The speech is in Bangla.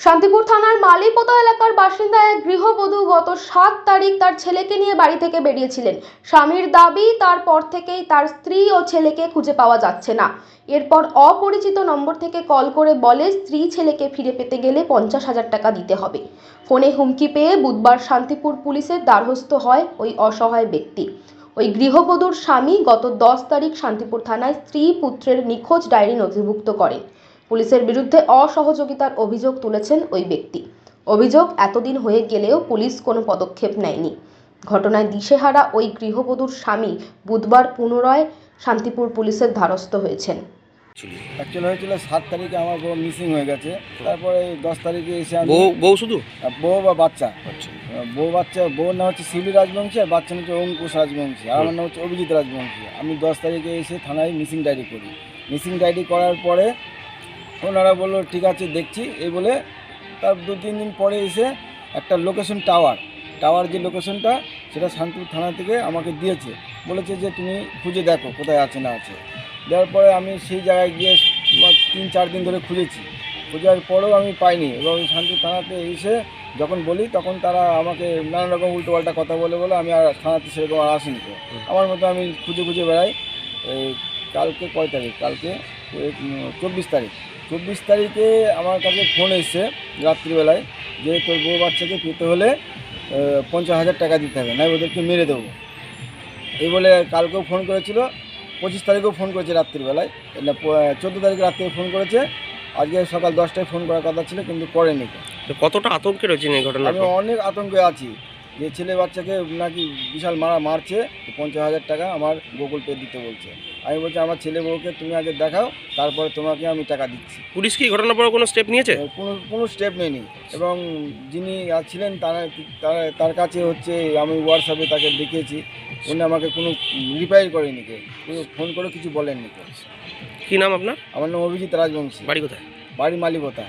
শান্তিপুর থানার মালিপোতা এলাকার বাসিন্দা এক গৃহবধূ গত সাত তারিখ তার ছেলেকে নিয়ে বাড়ি থেকে বেরিয়েছিলেন। স্বামীর দাবি, তারপর থেকেই তার স্ত্রী ও ছেলেকে খুঁজে পাওয়া যাচ্ছে না। এরপর অপরিচিত নম্বর থেকে কল করে বলে স্ত্রী ছেলেকে ফিরে পেতে গেলে পঞ্চাশ হাজার টাকা দিতে হবে। ফোনে হুমকি পেয়ে বুধবার শান্তিপুর পুলিশের দ্বারস্থ হয় ওই অসহায় ব্যক্তি। ওই গৃহবধূর স্বামী গত দশ তারিখ শান্তিপুর থানায় স্ত্রী পুত্রের নিখোঁজ ডায়েরি নথিভুক্ত করেন। পুলিশের বিরুদ্ধে অসহযোগিতার অভিযোগ তুলেছেন ওই ব্যক্তি। অভিযোগ এতদিন হয়ে গেলেও পুলিশ কোনো পদক্ষেপ নেয়নি। ঘটনায় দিশেহারা ওই গৃহবধূর স্বামী বুধবার পুনরায় শান্তিপুর পুলিশের দ্বারস্থ হয়েছেন। অ্যাকচুয়ালি হয়েছিল সাত তারিখে আমার বউ মিসিং হয়ে গেছে। তারপরে দশ তারিখে এসে আমি বউ শুধু? বউ বা বাচ্চা। আচ্ছা। বউ বাচ্চা বউর নাম হচ্ছে শিবলি রাজবংশী আর বাচ্চা নাম হচ্ছে অঙ্কুশ রাজবংশী। আর আমার নাম হচ্ছে অভিজিৎ রাজবংশী। আমি দশ তারিখে এসে থানায় মিসিং ডায়েরি করি। মিসিং ডায়েরি করার পরে ওনারা বলল ঠিক আছে দেখছি। এই বলে তার দু তিন দিন পরে এসে একটা লোকেশন টাওয়ার টাওয়ার যে লোকেশনটা সেটা শান্তিপুর থানা থেকে আমাকে দিয়েছে। বলেছে যে তুমি খুঁজে দেখো কোথায় আছে না আছে। দেওয়ার পরে আমি সেই জায়গায় গিয়ে তিন চার দিন ধরে খুঁজেছি। খোঁজার পরেও আমি পাইনি এবং শান্তিপুর থানাতে এসে যখন বলি তখন তারা আমাকে নানা রকম উল্টোপাল্টা কথা বলে বলে আমি আর থানাতে সেরকম আর আসিনি। তো আমার মতো আমি খুঁজে খুঁজে বেড়াই। এই কালকে কয় তারিখ? কালকে চব্বিশ তারিখ। চব্বিশ তারিখে আমার কাছে ফোন এসছে রাত্রিবেলায় যে তোর বউ বাচ্চাকে পেতে হলে পঞ্চাশ হাজার টাকা দিতে হবে না ওদেরকে মেরে দেবো। এই বলে কালকেও ফোন করেছিল পঁচিশ তারিখেও ফোন করেছে রাত্রিবেলায়। না চোদ্দ তারিখে রাত্রে ফোন করেছে আজকে সকাল দশটায় ফোন করার কথা ছিল কিন্তু করেনি। কতটা আতঙ্কে রয়েছেন এই ঘটনার আমি অনেক আতঙ্কে আছি। যে ছেলে বাচ্চাকে নাকি বিশাল মারা মারছে পঞ্চাশ হাজার টাকা আমার গুগল পে দিতে বলছে। আমি বলছি আমার ছেলে বউকে তুমি আগে দেখাও তারপরে তোমাকে আমি টাকা দিচ্ছি। পুলিশ কি ঘটনার পর কোনো স্টেপ নিয়েছে? কোনো কোনো স্টেপ নেয়নি। এবং যিনি ছিলেন তার তার- কাছে হচ্ছে আমি হোয়াটসঅ্যাপে তাকে দেখিয়েছি। উনি আমাকে কোনো রিপ্লাই করেনি কে ফোন করে কিছু বলেননি কে কী নাম আপনার? আমার নাম অভিজিৎ রাজবংশী। বাড়ি কোথায়? বাড়ি মালিকতা